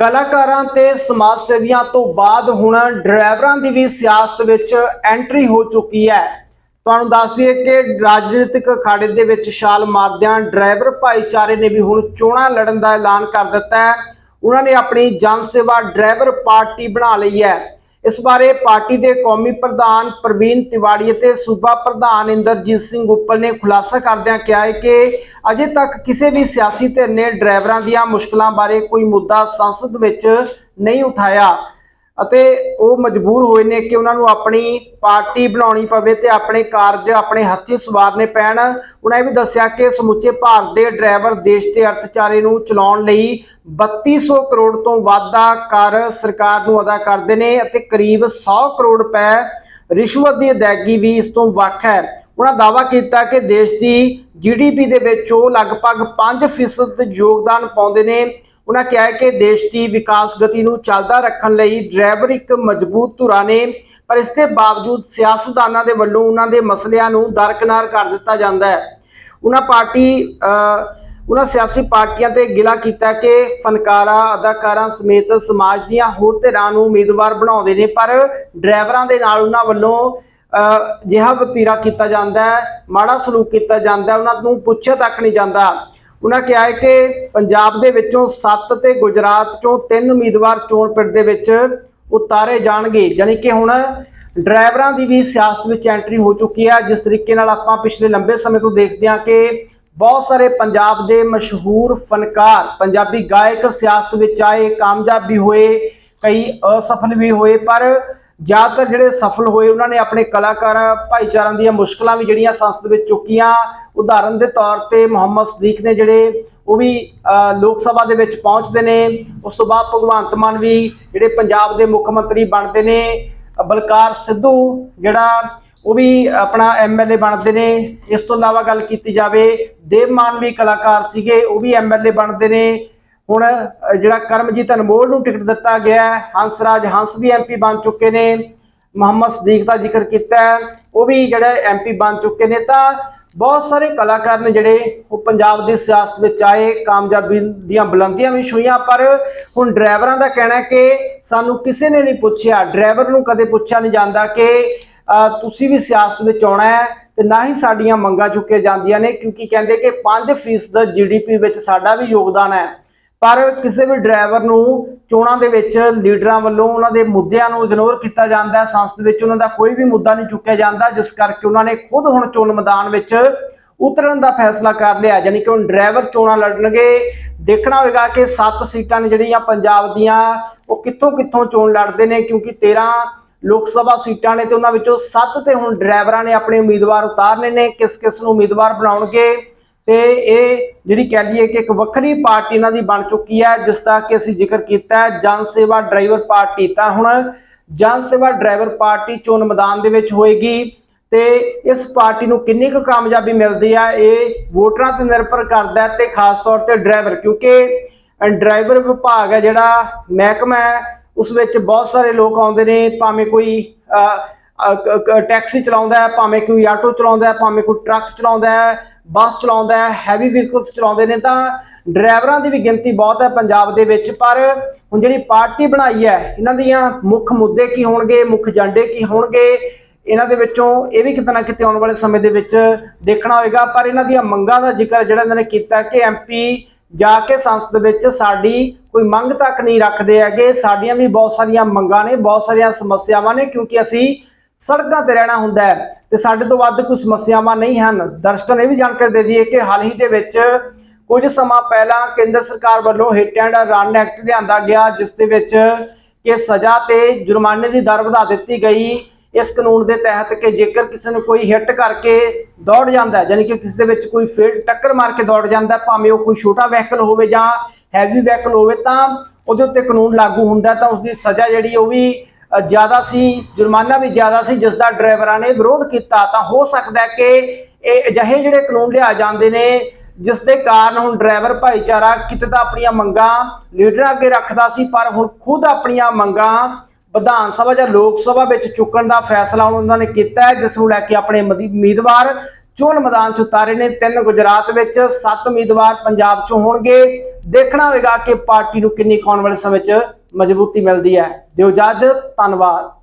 ਕਲਾਕਾਰਾਂ ਤੇ ਸਮਾਜ ਸੇਵੀਆਂ ਤੋਂ ਬਾਅਦ ਹੁਣ ਡਰਾਈਵਰਾਂ ਦੀ ਵੀ ਸਿਆਸਤ ਵਿੱਚ ਐਂਟਰੀ ਹੋ ਚੁੱਕੀ ਹੈ। ਤੁਹਾਨੂੰ ਦੱਸੀਏ ਕਿ ਰਾਜਨੀਤਿਕ ਅਖਾੜੇ ਦੇ ਵਿੱਚ ਛਾਲ ਮਾਰਦਿਆਂ ਡਰਾਈਵਰ ਭਾਈਚਾਰੇ ਨੇ ਵੀ ਹੁਣ ਚੋਣਾਂ ਲੜਨ ਦਾ ਐਲਾਨ ਕਰ ਦਿੱਤਾ ਹੈ। ਉਹਨਾਂ ਨੇ ਆਪਣੀ ਜਨ ਸੇਵਾ ਡਰਾਈਵਰ ਪਾਰਟੀ ਬਣਾ ਲਈ ਹੈ। ਇਸ ਬਾਰੇ ਪਾਰਟੀ ਦੇ ਕੌਮੀ ਪ੍ਰਧਾਨ ਪ੍ਰਵੀਨ ਤਿਵਾੜੀ ਅਤੇ ਸੂਬਾ ਪ੍ਰਧਾਨ ਇੰਦਰਜੀਤ ਸਿੰਘ ਉੱਪਲ ਨੇ ਖੁਲਾਸਾ ਕਰਦਿਆਂ ਕਿਹਾ ਹੈ ਕਿ ਅਜੇ ਤੱਕ ਕਿਸੇ ਵੀ ਸਿਆਸੀ ਧਿਰ ਨੇ ਡਰਾਈਵਰਾਂ ਦੀਆਂ ਮੁਸ਼ਕਲਾਂ ਬਾਰੇ ਕੋਈ ਮੁੱਦਾ ਸੰਸਦ ਵਿੱਚ ਨਹੀਂ ਉਠਾਇਆ। ਅਤੇ ਉਹ ਮਜਬੂਰ ਹੋਏ ਨੇ ਕਿ ਉਹਨਾਂ ਨੂੰ ਆਪਣੀ ਪਾਰਟੀ ਬਣਾਉਣੀ ਪਵੇ ਤੇ ਆਪਣੇ ਕਾਰਜ ਆਪਣੇ ਹੱਥੀਂ ਸਵਾਰਨੇ ਪੈਣ। ਉਹਨਾਂ ਇਹ ਵੀ ਦੱਸਿਆ ਕਿ ਸਮੁੱਚੇ ਭਾਰਤ ਦੇ ਡਰਾਈਵਰ ਦੇਸ਼ ਦੇ ਅਰਥਚਾਰੇ ਨੂੰ ਚਲਾਉਣ ਲਈ 3200 ਕਰੋੜ ਤੋਂ ਵੱਧ ਦਾ ਕਰ ਸਰਕਾਰ ਨੂੰ ਅਦਾ ਕਰਦੇ ਨੇ ਅਤੇ ਕਰੀਬ 100 ਕਰੋੜ ਰੁਪਏ ਰਿਸ਼ਵਤ ਦੀ ਅਦਾਇਗੀ ਵੀ ਇਸ ਤੋਂ ਵੱਖ ਹੈ। ਉਹਨਾਂ ਦਾਅਵਾ ਕੀਤਾ ਕਿ ਦੇਸ਼ ਦੀ ਜੀਡੀਪੀ ਦੇ ਵਿੱਚ ਉਹ ਲਗਭਗ 5% ਯੋਗਦਾਨ ਪਾਉਂਦੇ ਨੇ। ਉਹਨਾਂ ਕਿਹਾ ਹੈ ਕਿ ਦੇਸ਼ ਦੀ ਵਿਕਾਸ ਗਤੀ ਨੂੰ ਚੱਲਦਾ ਰੱਖਣ ਲਈ ਡਰਾਈਵਰ ਇੱਕ ਮਜ਼ਬੂਤ ਧੁਰਾ ਨੇ ਪਰ ਇਸ ਦੇ ਬਾਵਜੂਦ ਸਿਆਸਤਦਾਨਾਂ ਦੇ ਵੱਲੋਂ ਉਹਨਾਂ ਦੇ ਮਸਲਿਆਂ ਨੂੰ ਦਰਕਨਾਰ ਕਰ ਦਿੱਤਾ ਜਾਂਦਾ ਹੈ। ਉਹਨਾਂ ਪਾਰਟੀ ਉਹਨਾਂ ਸਿਆਸੀ ਪਾਰਟੀਆਂ ਤੇ ਗਿਲਾ ਕੀਤਾ ਕਿ ਫਨਕਾਰਾਂ ਅਦਾਕਾਰਾਂ ਸਮੇਤ ਸਮਾਜ ਦੀਆਂ ਹੋਰ ਧਿਰਾਂ ਨੂੰ ਉਮੀਦਵਾਰ ਬਣਾਉਂਦੇ ਨੇ ਪਰ ਡਰਾਈਵਰਾਂ ਦੇ ਨਾਲ ਉਹਨਾਂ ਵੱਲੋਂ ਅਹ, ਜਿਹਾ ਵਤੀਰਾ ਕੀਤਾ ਜਾਂਦਾ ਹੈ ਮਾੜਾ ਸਲੂਕ ਕੀਤਾ ਜਾਂਦਾ ਉਹਨਾਂ ਨੂੰ ਪੁੱਛਿਆ ਤੱਕ ਨਹੀਂ ਜਾਂਦਾ। ਉਹਨਾਂ ਕਿਹਾ ਹੈ ਕਿ ਪੰਜਾਬ ਦੇ ਵਿੱਚੋਂ 7 ਤੇ ਗੁਜਰਾਤ ਚੋਂ 3 ਉਮੀਦਵਾਰ ਚੋਣ ਪਿੰਡ ਦੇ ਵਿੱਚ ਉਤਾਰੇ ਜਾਣਗੇ। ਯਾਨੀ ਕਿ ਹੁਣ ਡਰਾਈਵਰਾਂ ਦੀ ਵੀ ਸਿਆਸਤ ਵਿੱਚ ਐਂਟਰੀ ਹੋ ਚੁੱਕੀ ਹੈ। ਜਿਸ ਤਰੀਕੇ ਨਾਲ ਆਪਾਂ ਪਿਛਲੇ ਲੰਬੇ ਸਮੇਂ ਤੋਂ ਦੇਖਦੇ ਹਾਂ ਕਿ ਬਹੁਤ ਸਾਰੇ ਪੰਜਾਬ ਦੇ ਮਸ਼ਹੂਰ ਫਨਕਾਰ, ਪੰਜਾਬੀ ਗਾਇਕ ਸਿਆਸਤ ਵਿੱਚ ਆਏ, ਕਾਮਯਾਬ ਵੀ ਹੋਏ, ਕਈ ਅਸਫਲ ਵੀ ਹੋਏ, ਪਰ ਜ਼ਿਆਦਾਤਰ ਜਿਹੜੇ ਸਫਲ ਹੋਏ ਉਹਨਾਂ ਨੇ ਆਪਣੇ ਕਲਾਕਾਰ, ਭਾਈਚਾਰਿਆਂ ਦੀਆਂ ਮੁਸ਼ਕਲਾਂ ਵੀ ਜਿਹੜੀਆਂ ਸੰਸਦ ਵਿੱਚ ਚੁੱਕੀਆਂ। ਉਦਾਹਰਨ ਦੇ ਤੌਰ ਤੇ ਮੁਹੰਮਦ ਸਦੀਕ ਨੇ ਜਿਹੜੇ ਉਹ ਵੀ ਲੋਕ ਸਭਾ ਦੇ ਵਿੱਚ ਪਹੁੰਚਦੇ ਨੇ। ਉਸ ਤੋਂ ਬਾਅਦ ਭਗਵੰਤ ਮਾਨ ਵੀ ਜਿਹੜੇ ਪੰਜਾਬ ਦੇ ਮੁੱਖ ਮੰਤਰੀ ਬਣਦੇ ਨੇ। ਬਲਕਾਰ ਸਿੱਧੂ ਜਿਹੜਾ ਉਹ ਵੀ ਆਪਣਾ ਐਮਐਲਏ ਬਣਦੇ ਨੇ। ਇਸ ਤੋਂ ਇਲਾਵਾ ਗੱਲ ਕੀਤੀ ਜਾਵੇ, ਦੇਵ ਮਾਨ ਵੀ ਕਲਾਕਾਰ ਸੀਗੇ, ਉਹ ਵੀ ਐਮਐਲਏ ਬਣਦੇ ਨੇ। ਹੁਣ ਜਿਹੜਾ ਕਰਮਜੀਤ ਅਨਮੋਲ ਨੂੰ ਟਿਕਟ ਦਿੱਤਾ ਗਿਆ ਹੈ, ਹੰਸਰਾਜ ਹੰਸ ਵੀ ਐਮਪੀ ਬਣ ਚੁੱਕੇ ਨੇ, ਮੁਹੰਮਦ ਸਦੀਕ ਦਾ ਜ਼ਿਕਰ ਕੀਤਾ ਉਹ ਵੀ ਜਿਹੜਾ ਐਮਪੀ ਬਣ ਚੁੱਕੇ ਨੇ, ਤਾਂ ਬਹੁਤ ਸਾਰੇ ਕਲਾਕਾਰ ਨੇ ਜਿਹੜੇ ਉਹ ਪੰਜਾਬ ਦੀ ਸਿਆਸਤ ਵਿੱਚ ਆਏ, ਕਾਮਯਾਬੀ ਦੀਆਂ ਬੁਲੰਦੀਆਂ ਵੀ ਛੂਈਆਂ, ਪਰ ਹੁਣ ਡਰਾਈਵਰਾਂ ਦਾ ਕਹਿਣਾ ਹੈ ਕਿ ਸਾਨੂੰ ਕਿਸੇ ਨੇ ਨਹੀਂ ਪੁੱਛਿਆ, ਡਰਾਈਵਰ ਨੂੰ ਕਦੇ ਪੁੱਛਿਆ ਨਹੀਂ ਜਾਂਦਾ ਕਿ ਤੁਸੀਂ ਵੀ ਸਿਆਸਤ ਵਿੱਚ ਆਉਣਾ ਹੈ, ਤੇ ਨਾ ਹੀ ਸਾਡੀਆਂ ਮੰਗਾਂ ਚੁੱਕੀਆਂ ਜਾਂਦੀਆਂ ਨੇ, ਕਿਉਂਕਿ ਕਹਿੰਦੇ ਕਿ 5% ਜੀਡੀਪੀ ਵਿੱਚ ਸਾਡਾ ਵੀ ਯੋਗਦਾਨ ਹੈ। ਪਰ ਕਿਸੇ ਵੀ ਡਰਾਈਵਰ ਨੂੰ ਚੋਣਾਂ ਦੇ ਵਿੱਚ ਲੀਡਰਾਂ ਵੱਲੋਂ ਉਹਨਾਂ ਦੇ ਮੁੱਦਿਆਂ ਨੂੰ ਇਗਨੋਰ ਕੀਤਾ ਜਾਂਦਾ ਸੰਸਦ ਵਿੱਚ ਉਹਨਾਂ ਦਾ ਕੋਈ ਵੀ ਮੁੱਦਾ ਨਹੀਂ ਚੁੱਕਿਆ ਜਾਂਦਾ, ਜਿਸ ਕਰਕੇ ਉਹਨਾਂ ਨੇ ਖੁਦ ਹੁਣ ਚੋਣ ਮੈਦਾਨ ਵਿੱਚ ਉਤਰਨ ਦਾ ਫੈਸਲਾ ਕਰ ਲਿਆ, ਯਾਨੀ ਕਿ ਹੁਣ ਡਰਾਈਵਰ ਚੋਣਾਂ ਲੜਨਗੇ। ਦੇਖਣਾ ਹੋਵੇਗਾ ਕਿ 7 ਸੀਟਾਂ ਨੇ ਜਿਹੜੀਆਂ ਪੰਜਾਬ ਦੀਆਂ, ਉਹ ਕਿੱਥੋਂ ਕਿੱਥੋਂ ਚੋਣ ਲੜਦੇ ਨੇ, ਕਿਉਂਕਿ 13 ਲੋਕ ਸਭਾ ਸੀਟਾਂ ਨੇ ਤੇ ਉਹਨਾਂ ਵਿੱਚੋਂ 7 ਤੇ ਹੁਣ ਡਰਾਈਵਰਾਂ ਨੇ ਆਪਣੇ ਉਮੀਦਵਾਰ ਉਤਾਰਨੇ ਨੇ ਕਿਸ ਕਿਸ ਨੂੰ ਉਮੀਦਵਾਰ ਬਣਾਉਣਗੇ। ਤੇ ਇਹ ਜਿਹੜੀ ਕਹਿ ਲਈਏ ਕਿ ਇੱਕ ਵੱਖਰੀ ਪਾਰਟੀ ਇਹਨਾਂ ਦੀ ਬਣ ਚੁੱਕੀ ਹੈ, ਜਿਸ ਦਾ ਕਿ ਅਸੀਂ ਜ਼ਿਕਰ ਕੀਤਾ ਹੈ ਜਨ ਸੇਵਾ ਡਰਾਈਵਰ ਪਾਰਟੀ। ਤਾਂ ਹੁਣ ਜਨ ਸੇਵਾ ਡਰਾਈਵਰ ਪਾਰਟੀ ਚੋਣ ਮੈਦਾਨ ਦੇ ਵਿੱਚ ਹੋਏਗੀ ਤੇ ਇਸ ਪਾਰਟੀ ਨੂੰ ਕਿੰਨੀ ਕੁ ਕਾਮਯਾਬੀ ਮਿਲਦੀ ਆ, ਇਹ ਵੋਟਰਾਂ ਤੇ ਨਿਰਭਰ ਕਰਦਾ ਹੈ ਤੇ ਖਾਸ ਤੌਰ ਤੇ ਡਰਾਈਵਰ, ਕਿਉਂਕਿ ਡਰਾਈਵਰ ਵਿਭਾਗ ਹੈ ਜਿਹੜਾ ਮਹਿਕਮਾ ਹੈ, ਉਸ ਵਿੱਚ ਬਹੁਤ ਸਾਰੇ ਲੋਕ ਆਉਂਦੇ ਨੇ, ਭਾਵੇਂ ਕੋਈ ਟੈਕਸੀ ਚਲਾਉਂਦਾ ਹੈ, ਭਾਵੇਂ ਕੋਈ ਆਟੋ ਚਲਾਉਂਦਾ ਹੈ, ਭਾਵੇਂ ਕੋਈ ਟਰੱਕ ਚਲਾਉਂਦਾ ਹੈ ਬੱਸ ਚਲਾਉਂਦਾ ਹੈ ਹੈਵੀ ਵਹੀਕਲਸ ਚਲਾਉਂਦੇ ਨੇ, ਤਾਂ ਡਰਾਈਵਰਾਂ ਦੀ ਵੀ ਗਿਣਤੀ ਬਹੁਤ ਹੈ ਪੰਜਾਬ ਦੇ ਵਿੱਚ। ਪਰ ਹੁਣ ਜਿਹੜੀ ਪਾਰਟੀ ਬਣਾਈ ਹੈ, ਇਹਨਾਂ ਦੀਆਂ ਮੁੱਖ ਮੁੱਦੇ ਕੀ ਹੋਣਗੇ, ਮੁੱਖ ਏਜੰਡੇ ਕੀ ਹੋਣਗੇ, ਇਹਨਾਂ ਦੇ ਵਿੱਚੋਂ ਇਹ ਵੀ ਕਿਤੇ ਨਾ ਕਿਤੇ ਆਉਣ ਵਾਲੇ ਸਮੇਂ ਦੇ ਵਿੱਚ ਦੇਖਣਾ ਹੋਏਗਾ। ਪਰ ਇਹਨਾਂ ਦੀਆਂ ਮੰਗਾਂ ਦਾ ਜ਼ਿਕਰ ਜਿਹੜਾ ਇਹਨਾਂ ਨੇ ਕੀਤਾ ਕਿ ਐਮਪੀ ਜਾ ਕੇ ਸੰਸਦ ਵਿੱਚ ਸਾਡੀ ਕੋਈ ਮੰਗ ਤੱਕ ਨਹੀਂ ਰੱਖਦੇ ਹੈਗੇ। ਸਾਡੀਆਂ ਵੀ ਬਹੁਤ ਸਾਰੀਆਂ ਮੰਗਾਂ ਨੇ, ਬਹੁਤ ਸਾਰੀਆਂ ਸਮੱਸਿਆਵਾਂ ਨੇ, ਕਿਉਂਕਿ ਅਸੀਂ ਸੜਕਾਂ ਤੇ ਰਹਿਣਾ ਹੁੰਦਾ ਹੈ। ਤੇ ਸਾਡੇ ਤੋਂ ਵੱਧ ਕੋਈ ਸਮੱਸਿਆਵਾਂ ਨਹੀਂ ਹਨ। ਦਰਸ਼ਕਾਂ ਨੇ ਇਹ ਵੀ ਜਾਣਕਾਰੀ ਦੇ ਦਈਏ ਕਿ ਹਾਲ ਹੀ ਦੇ ਵਿੱਚ ਕੁਝ ਸਮਾਂ ਪਹਿਲਾਂ ਕੇਂਦਰ ਸਰਕਾਰ ਵੱਲੋਂ ਹਿੱਟ ਐਂਡ ਰਨ ਐਕਟ ਲਿਆਂਦਾ ਗਿਆ, ਜਿਸ ਦੇ ਵਿੱਚ ਕਿ ਸਜ਼ਾ ਤੇ ਜੁਰਮਾਨੇ ਦੀ ਦਰ ਵਧਾ ਦਿੱਤੀ ਗਈ। ਇਸ ਕਾਨੂੰਨ ਦੇ ਤਹਿਤ ਕਿ ਜੇਕਰ ਕਿਸੇ ਨੂੰ ਕੋਈ ਹਿੱਟ ਕਰਕੇ ਦੌੜ ਜਾਂਦਾ ਹੈ ਯਾਨੀ ਕਿ ਕਿਸੇ ਦੇ ਵਿੱਚ ਕੋਈ ਫੇਰ ਟੱਕਰ ਮਾਰ ਕੇ ਦੌੜ ਜਾਂਦਾ ਭਾਵੇਂ ਉਹ ਕੋਈ ਛੋਟਾ ਵਹੀਕਲ ਹੋਵੇ ਜਾਂ ਹੈਵੀ ਵਹੀਕਲ ਹੋਵੇ, ਤਾਂ ਉਹਦੇ ਉੱਤੇ ਕਾਨੂੰਨ ਲਾਗੂ ਹੁੰਦਾ ਤਾਂ ਉਸ ਦੀ ਸਜ਼ਾ ਜਿਹੜੀ ਉਹ ਵੀ ਜ਼ਿਆਦਾ ਸੀ, ਜੁਰਮਾਨਾ ਵੀ ਜ਼ਿਆਦਾ ਸੀ ਜਿਸ ਦਾ ਡਰਾਈਵਰਾਂ ਨੇ ਵਿਰੋਧ ਕੀਤਾ, ਤਾਂ ਹੋ ਸਕਦਾ ਹੈ ਕਿ ਇਹ ਅਜਿਹੇ ਜਿਹੜੇ ਕਾਨੂੰਨ ਲਿਆ ਜਾਂਦੇ ਨੇ ਜਿਸ ਦੇ ਕਾਰਨ ਹੁਣ ਡਰਾਈਵਰ ਭਾਈਚਾਰਾ ਕਿਤੇ ਤਾਂ ਆਪਣੀਆਂ ਮੰਗਾਂ ਲੀਡਰਾਂ ਅੱਗੇ ਰੱਖਦਾ ਸੀ, ਪਰ ਹੁਣ ਖੁਦ ਆਪਣੀਆਂ ਮੰਗਾਂ ਵਿਧਾਨ ਸਭਾ ਜਾਂ ਲੋਕ ਸਭਾ ਵਿੱਚ ਚੁੱਕਣ ਦਾ ਫੈਸਲਾ ਹੁਣ ਉਹਨਾਂ ਨੇ ਕੀਤਾ ਹੈ, ਜਿਸ ਨੂੰ ਲੈ ਕੇ ਆਪਣੇ ਮਦੀ- ਉਮੀਦਵਾਰ ਚੋਣ ਮੈਦਾਨ 'ਚ ਉਤਾਰੇ ਨੇ, ਤਿੰਨ ਗੁਜਰਾਤ ਵਿੱਚ ਸੱਤ ਉਮੀਦਵਾਰ ਪੰਜਾਬ 'ਚੋਂ ਹੋਣਗੇ। ਦੇਖਣਾ ਹੋਵੇਗਾ ਕਿ ਪਾਰਟੀ ਨੂੰ ਕਿੰਨੀ ਕੁ ਆਉਣ ਵਾਲੇ ਸਮੇਂ 'ਚ ਮਜ਼ਬੂਤੀ ਮਿਲਦੀ ਹੈ। ਦਿਓ ਇਜਾਜ਼ਤ ਧੰਨਵਾਦ।